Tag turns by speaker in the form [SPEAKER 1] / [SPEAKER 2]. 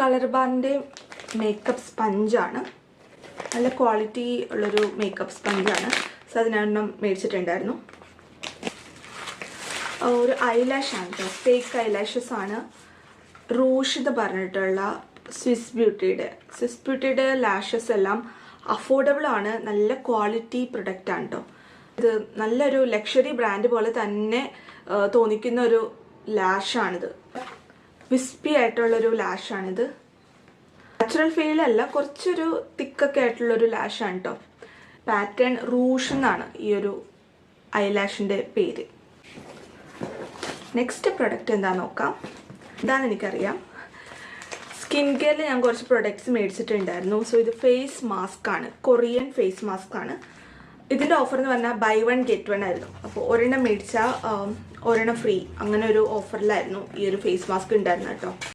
[SPEAKER 1] Colour ബാറിന്റെ makeup സ്പഞ്ചാണ്. നല്ല quality ഉള്ളൊരു മേക്കപ്പ് സ്പഞ്ചാണ്. സോ അതിനെണ്ണം മേടിച്ചിട്ടുണ്ടായിരുന്നു. ഒരു ഐലാഷ് ആണ് കേട്ടോ. ഫേക്ക് ഐലാഷസ് ആണ്. റൂഷ് എന്ന് പറഞ്ഞിട്ടുള്ള സ്വിസ് ബ്യൂട്ടിയുടെ. സ്വിസ് ബ്യൂട്ടിയുടെ ലാഷസ് എല്ലാം അഫോർഡബിൾ ആണ്. നല്ല ക്വാളിറ്റി പ്രൊഡക്റ്റ് ആണ് കേട്ടോ. ഇത് നല്ലൊരു ലക്ഷറി ബ്രാൻഡ് പോലെ തന്നെ തോന്നിക്കുന്ന ഒരു ലാഷാണിത്. വിസ്പി ആയിട്ടുള്ളൊരു ലാഷാണിത് നാച്ചുറൽ ഫീൽ അല്ല കുറച്ചൊരു തിക്കൊക്കെ ആയിട്ടുള്ളൊരു ലാഷാണ് കേട്ടോ പാറ്റേൺ റൂഷ് എന്നാണ് ഈ ഒരു ഐലാഷിന്റെ പേര്. നെക്സ്റ്റ് പ്രൊഡക്റ്റ് എന്താന്ന് നോക്കാം? ഇതാണ് എനിക്കറിയാം. സ്കിൻ കെയറിൽ ഞാൻ കുറച്ച് പ്രൊഡക്ട്സ് മേടിച്ചിട്ടുണ്ടായിരുന്നു. സോ ഇത് ഫേസ് മാസ്ക് ആണ്. കൊറിയൻ ഫേസ് മാസ്ക് ആണ്. ഇതിന്റെ ഓഫർ എന്ന് പറഞ്ഞാൽ ബൈ വൺ ഗെറ്റ് വൺ ആയിരുന്നു. അപ്പോൾ ഒരെണ്ണം മേടിച്ചാൽ ഒരെണ്ണം ഫ്രീ. അങ്ങനെ ഒരു ഓഫറിലായിരുന്നു ഈ ഒരു ഫേസ് മാസ്ക് ഉണ്ടായിരുന്നു കേട്ടോ.